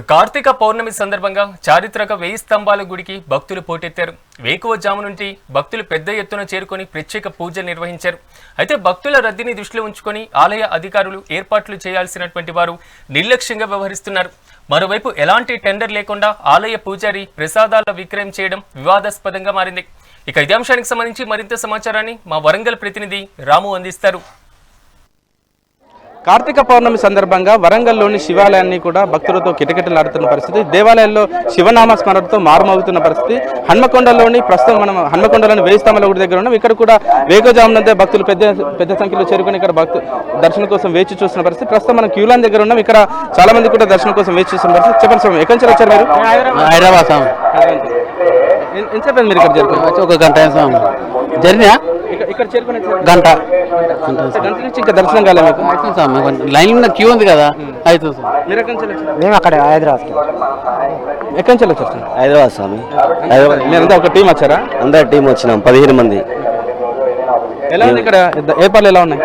కార్తీక పౌర్ణమి సందర్భంగా చారిత్రక వెయ్యి స్తంభాల గుడికి భక్తులు పోటెత్తారు. వేకువజాము నుండి భక్తులు పెద్ద ఎత్తున చేరుకొని ప్రత్యేక పూజ నిర్వహించారు. అయితే భక్తుల రద్దీని దృష్టిలో ఉంచుకొని ఆలయ అధికారులు ఏర్పాట్లు చేయాల్సినటువంటి వారు నిర్లక్ష్యంగా వ్యవహరిస్తున్నారు. మరోవైపు ఎలాంటి టెండర్ లేకుండా ఆలయ పూజారి ప్రసాదాల విక్రయం చేయడం వివాదాస్పదంగా మారింది. ఇక ఇదే అంశానికి సంబంధించి మరింత సమాచారాన్ని మా వరంగల్ ప్రతినిధి రాము అందిస్తారు. కార్తీక పౌర్ణమి సందర్భంగా వరంగల్లోని శివాలయాన్ని కూడా భక్తులతో కిటకిటలాడుతున్న పరిస్థితి. దేవాలయాల్లో శివనామ స్మరణతో మారుమోగుతున్న పరిస్థితి. హన్మకొండలోని ప్రస్తుతం మనం హన్మకొండలోని వేయి స్తంభాల గుడి దగ్గర ఉన్నాం. ఇక్కడ కూడా వేగజామునందే భక్తులు పెద్ద పెద్ద సంఖ్యలో చేరుకుని ఇక్కడ భక్తు దర్శనం కోసం వేచి చూస్తున్న పరిస్థితి. ప్రస్తుతం మనం క్యూలాన్ దగ్గర ఉన్నాం. ఇక్కడ చాలా మంది కూడా దర్శనం కోసం వేచి చూస్తున్న పరిస్థితి. చెప్పండి స్వామి ఎక్కడి నుంచి వచ్చారు మీరు? హైదరాబాద్. ఎంతసేపు మీరు ఇక్కడ వచ్చి ఒక గంట జరిగినా ఇక్కడ ఇక్కడ చేరుకుని గంట. గంట నుంచి ఇంకా దర్శనం కాలేదు మీకు? అవుతుంది స్వామి కొంచెం లైన్ క్యూ ఉంది కదా అవుతుంది స్వామి మీరు ఎక్కడి నుంచి వచ్చారు? మేము అక్కడ హైదరాబాద్కి. ఎక్కడి నుంచి వచ్చారు? హైదరాబాద్ స్వామి హైదరాబాద్. మీరంతా ఒక టీం వచ్చారా? అందరు టీం వచ్చినాం పదిహేను మంది. ఎలా ఉంది ఇక్కడ? ఏర్పాట్లు ఎలా ఉన్నాయి?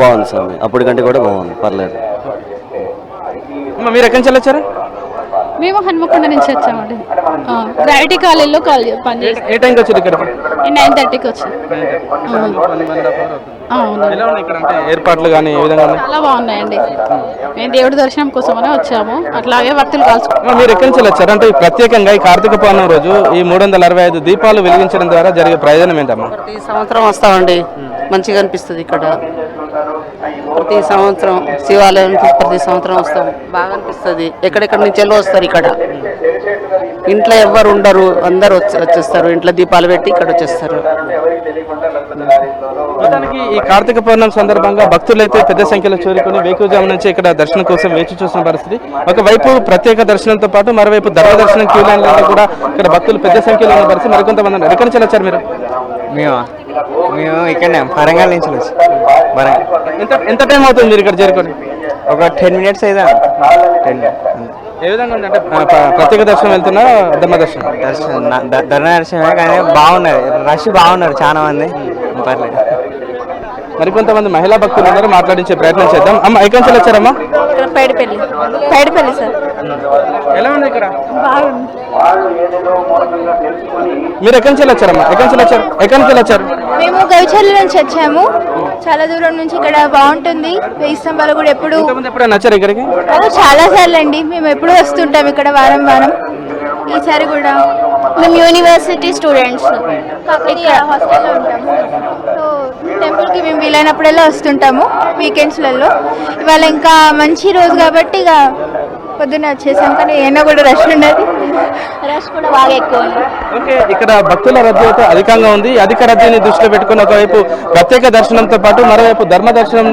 బాగుంది స్వామి అప్పటికంటే కూడా బాగుంది పర్లేదు. అమ్మ, మీరు ఎక్కడి నుంచి వచ్చారు? మేము హన్మకొండ నుంచి వచ్చామండి. గ్రావిటీ కాలేజీలో కాల్ పనిచేస్తాం ఏ టైంకి వచ్చారు ఇక్కడికి నైన్ థర్టీకి వచ్చాం. ఆ, అవును. ఎలా ఉన్నాయి ఇక్కడ అంటే ఏర్పాట్లు కానీ ఏ విధంగా ఉన్నాయి? చాలా బాగున్నాయండి. మేము దేవుడి దర్శనం కోసమనే వచ్చాము. అట్లాగే భక్తులు కలుసుకుంటాం అమ్మ, మీరు ఎక్కడి నుంచి వచ్చారు? అంటే ఈ ప్రత్యేకంగా ఈ కార్తీక పౌర్ణమి రోజు ఈ మూడు వందల అరవై ఐదు దీపాలు వెలిగించడం ద్వారా జరిగే ప్రయోజనం ఏంటమ్మా? ప్రతి సంవత్సరం వస్తామండి. మంచిగా అనిపిస్తుంది ఇక్కడ. ప్రతి సంవత్సరం శివాలయానికి ప్రతి సంవత్సరం వస్తాం. బాగా అనిపిస్తుంది. ఎక్కడెక్కడి నుంచి వెళ్ళి వస్తారు ఇక్కడ? ఇంట్లో ఎవ్వరు ఉండరు. అందరు వచ్చి వచ్చేస్తారు. ఇంట్లో దీపాలు పెట్టి ఇక్కడ వచ్చేస్తారు. మొత్తానికి ఈ కార్తీక పౌర్ణమి సందర్భంగా భక్తులైతే పెద్ద సంఖ్యలో చేరుకుని వేకుజాము నుంచి ఇక్కడ దర్శనం కోసం వేచి చూసిన పరిస్థితి. ఒకవైపు ప్రత్యేక దర్శనంతో పాటు మరోవైపు ధర్మ దర్శనం క్యూ లైన్లలో కూడా ఇక్కడ భక్తులు పెద్ద సంఖ్యలో ఉన్న పరిస్థితి. మరికొంతమంది ఎక్కడి నుంచి వచ్చారు మీరు? మేము మేము ఇక్కడనే వరంగల్ నుంచి వచ్చి. వరంగల్. ఎంత ఎంత టైం అవుతుంది మీరు ఇక్కడ చేరుకొని? ఒక టెన్ మినిట్స్ అయితే టెన్ ఏ విధంగా ఉంది? అంటే ప్రత్యేక దర్శనం వెళ్తున్నా ధర్మ దర్శనం? దర్శనం ధర్మ దర్శనమే కానీ బాగున్నది రష్ బాగున్నారు చాలా మంది. పర్లేదు. మరికొంతమంది మహిళా భక్తులు ఉన్నారు మాట్లాడించే ప్రయత్నం చేద్దాం. అమ్మ ఎక్కడి నుంచి వచ్చారమ్మా? పైడిపల్లి. పైడిపల్లి సార్. ఎలా ఉంది ఇక్కడ? బాగుంది. మీరు ఎక్కడి నుంచి వచ్చారమ్మా? ఎక్కడి నుంచి వచ్చారు? ఎక్కడి నుంచి వచ్చారు? మేము గవిచర్ల నుంచి వచ్చాము. చాలా దూరం నుంచి ఇక్కడ బాగుంటుంది. వెయ్యి స్తంభాలు కూడా ఎప్పుడు వచ్చారు ఇక్కడికి? చాలా సార్లు అండి. మేము ఎప్పుడు వస్తుంటాం ఇక్కడ వారం వారం. ఈసారి కూడా మేము యూనివర్సిటీ స్టూడెంట్స్ ఇక్కడ హాస్టల్లో ఉంటాము. సో టెంపుల్కి మేము వీలైనప్పుడల్లా వస్తుంటాము వీకెండ్స్లలో ఇవాళ ఇంకా మంచి రోజు కాబట్టి ఇక పొద్దున్న వచ్చేసాం కానీ అయినా కూడా రష్ ఉన్నది రష్ కూడా బాగా ఎక్కువ ఉంది. ఓకే ఇక్కడ భక్తుల రద్దీ అయితే అధికంగా ఉంది. అధిక రద్దీని దృష్టిలో పెట్టుకుని ఒకవైపు ప్రత్యేక దర్శనంతో పాటు మరోవైపు ధర్మ దర్శనం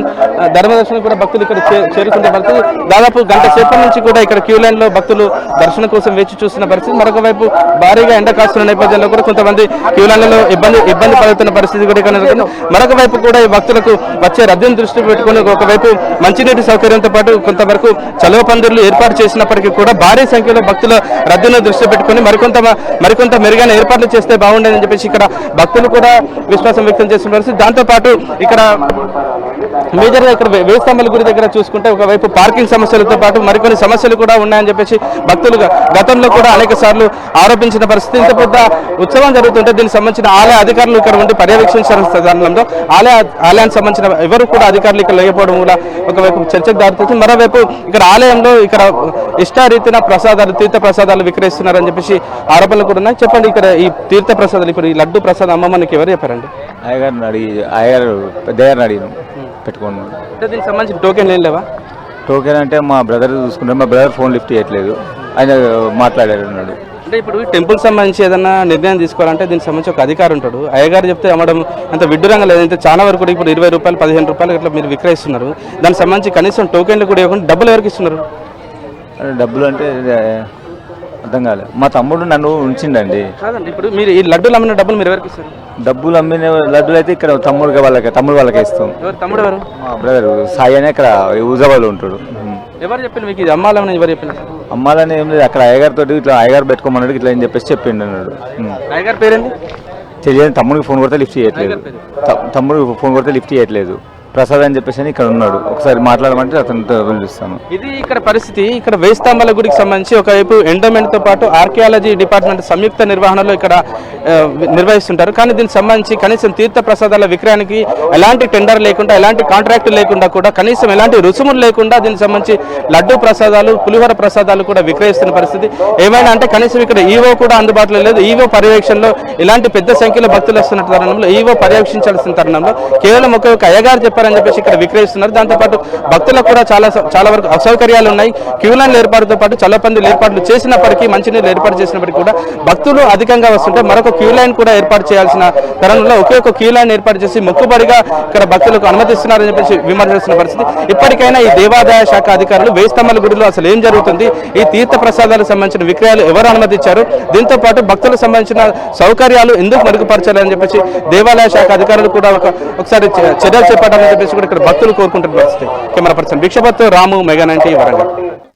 ధర్మ దర్శనం కూడా భక్తులు ఇక్కడ చే- చేరుకునే పరిస్థితి. దాదాపు గంట సేపటి నుంచి కూడా ఇక్కడ క్యూ లైన్లో భక్తులు దర్శనం కోసం వేచి చూస్తున్న పరిస్థితి. మరొక వైపు భారీగా ఎండ కాస్తున్న నేపథ్యంలో కూడా కొంతమంది క్యూ లైన్లలో ఇబ్బంది ఇబ్బంది పడుతున్న పరిస్థితి కూడా ఇక్కడ నెలకొంది. మరొక వైపు కూడా ఈ భక్తులకు వచ్చే రద్దీని దృష్టిలో పెట్టుకుని ఒకవైపు మంచినీటి సౌకర్యంతో పాటు కొంతవరకు చలువ పందిర్లు ఏర్పాటు చేసినప్పటికీ కూడా భారీ సంఖ్యలో భక్తుల రద్దీని దృష్టి పెట్టుకుని మరికొంత మరికొంత మెరుగైన ఏర్పాట్లు చేస్తే బాగుండేదని చెప్పేసి ఇక్కడ భక్తులు కూడా విశ్వాసం వ్యక్తం చేస్తున్నారు. దాంతోపాటు దాంతో పాటు ఇక్కడ మేజర్గా ఇక్కడ వే- గురి దగ్గర చూసుకుంటే ఒకవైపు పార్కింగ్ సమస్యలతో పాటు మరికొన్ని సమస్యలు కూడా ఉన్నాయని చెప్పేసి భక్తులు గతంలో కూడా అనేక సార్లు ఆరోపించిన పరిస్థితి. ఇంత పెద్ద ఉత్సవం జరుగుతుంటే దీనికి సంబంధించిన ఆలయ అధికారులు ఇక్కడ ఉండి పర్యవేక్షించిన తరుణంలో ఆలయ ఆలయానికి సంబంధించిన ఎవరు కూడా అధికారులు ఇక్కడ లేకపోవడం కూడా ఒకవైపు చర్చకు దారితీసి మరోవైపు ఇక్కడ ఆలయంలో ఇక్కడ ఇష్టారీతిన ప్రసాదాలు తీర్థ ప్రసాదాలు విక్రయిస్తున్నారని చెప్పేసి ఆరోపణలు కూడా ఉన్నాయి. చెప్పండి ఇక్కడ ఈ తీర్థ ప్రసాదాలు ఇప్పుడు ఈ లడ్డు ప్రసాదం అమ్మమ్మనికి ఎవరు చెప్పారండి? అయ్యగారిని అడిగి అయ్యగారు పెద్దగారిని అడిగినాం పెట్టుకున్నాం అంటే దీనికి సంబంధించిన టోకెన్ ఏం లేవా? టోకెన్ అంటే మా బ్రదర్ చూసుకుంటారు మా బ్రదర్ ఫోన్ లిఫ్ట్ చేయట్లేదు. ఆయన మాట్లాడారు అన్నాడు. అంటే ఇప్పుడు టెంపుల్ సంబంధించి ఏదైనా నిర్ణయం తీసుకోవాలంటే దీనికి సంబంధించి ఒక అధికారి ఉంటాడు. అయ్యగారు చెప్తే అమ్మడం అంత విడ్డూరంగా లేదు. అంటే చాలా వరకు కూడా ఇప్పుడు ఇరవై రూపాయలు పదిహేను రూపాయలు ఇట్లా మీరు విక్రయిస్తున్నారు. దానికి సంబంధించి కనీసం టోకెన్లు కూడా ఇవ్వకుండా డబ్బులు ఎవరికి ఇస్తున్నారు? డబ్బులు అంటే ఏ, అర్థం కాలేదు మా తమ్ముడు నన్ను ఉంచిండండి. కాదండి ఇప్పుడు మీరు ఈ లడ్డూలు అమ్మిన డబ్బులు మీరు ఎవరికి ఇస్తారు? డబ్బులు అమ్మిన లడ్డులు అయితే ఇక్కడ తమ్ముడు వాళ్ళకి తమ్ముడు వాళ్ళకి ఇస్తాం. ఎవరు తమ్ముడు ఎవరు? మా బ్రదర్ సాయి అని ఇక్కడ ఊజవాళ్ళు ఉంటాడు. ఎవరు చెప్పిన మీకు ఇది? అమ్మాలని ఎవరు చెప్పిన? అమ్మాలని ఏం లేదు అక్కడ అయ్యగారి తోటి ఇట్లా అయ్యగారు పెట్టుకోమన్నాడు ఇట్లా అని చెప్పేసి చెప్పిండు అన్నాడు. అయ్యగారి పేరేంటి? తెలియని తమ్ముడికి ఫోన్ కొడితే లిఫ్ట్ చేయట్లేదు. త- తమ్ముడు ఫోన్ కొడితే లిఫ్ట్ చేయట్లేదు. ప్రసాద్ అని చెప్పేసి అని ఇక్కడ ఉన్నాడు. ఒకసారి మాట్లాడమంటే అతనితో పిలుస్తాను ఇది ఇక్కడ పరిస్థితి. ఇక్కడ వేయి స్తంభాల గుడికి సంబంధించి ఒకవైపు ఎండోమెంట్తో పాటు ఆర్కియాలజీ డిపార్ట్మెంట్ సంయుక్త నిర్వహణలో ఇక్కడ నిర్వహిస్తుంటారు. కానీ దీనికి సంబంధించి కనీసం తీర్థ ప్రసాదాల విక్రయానికి ఎలాంటి టెండర్ లేకుండా ఎలాంటి కాంట్రాక్ట్ లేకుండా కూడా కనీసం ఎలాంటి రుసుములు లేకుండా దీనికి సంబంధించి లడ్డు ప్రసాదాలు పులిహోర ప్రసాదాలు కూడా విక్రయిస్తున్న పరిస్థితి. ఏమైనా అంటే కనీసం ఇక్కడ ఈవో కూడా అందుబాటులో లేదు. ఈవో పర్యవేక్షణలో ఇలాంటి పెద్ద సంఖ్యలో భక్తులు వస్తున్న తరుణంలో ఈవో పర్యవేక్షించాల్సిన తరుణంలో కేవలం ఒక ఒక అయ్యగారు చెప్పారని చెప్పేసి ఇక్కడ విక్రయిస్తున్నారు. దాంతోపాటు భక్తులకు కూడా చాలా చాలా వరకు అసౌకర్యాలు ఉన్నాయి. క్యూలైన్ల ఏర్పాటుతో పాటు చల్లపందులు ఏర్పాట్లు చేసినప్పటికీ మంచినీళ్ళు ఏర్పాటు చేసినప్పటికీ కూడా భక్తులు అధికంగా వస్తుంటే మరొక క్యూ లైన్ కూడా ఏర్పాటు చేయాల్సిన తరుణంలో ఒకే ఒక క్యూ లైన్ ఏర్పాటు చేసి మొక్కుబడిగా ఇక్కడ భక్తులకు అనుమతిస్తున్నారని చెప్పేసి విమర్శిస్తున్న పరిస్థితి. ఇప్పటికైనా ఈ దేవాదాయ శాఖ అధికారులు వేయి గుడిలో అసలు ఏం జరుగుతుంది? ఈ తీర్థ ప్రసాదాలకు సంబంధించిన విక్రయాలు ఎవరు అనుమతించారు దీంతో పాటు భక్తులకు సంబంధించిన సౌకర్యాలు ఎందుకు మెరుగుపరచాలని చెప్పేసి దేవాలయ శాఖ అధికారులు కూడా ఒకసారి చర్యలు చేపట్టాలని చెప్పేసి కూడా ఇక్కడ భక్తులు కోరుకుంటున్న పరిస్థితి. Camera person Bhikshapath Ramu mega ninety Warangal.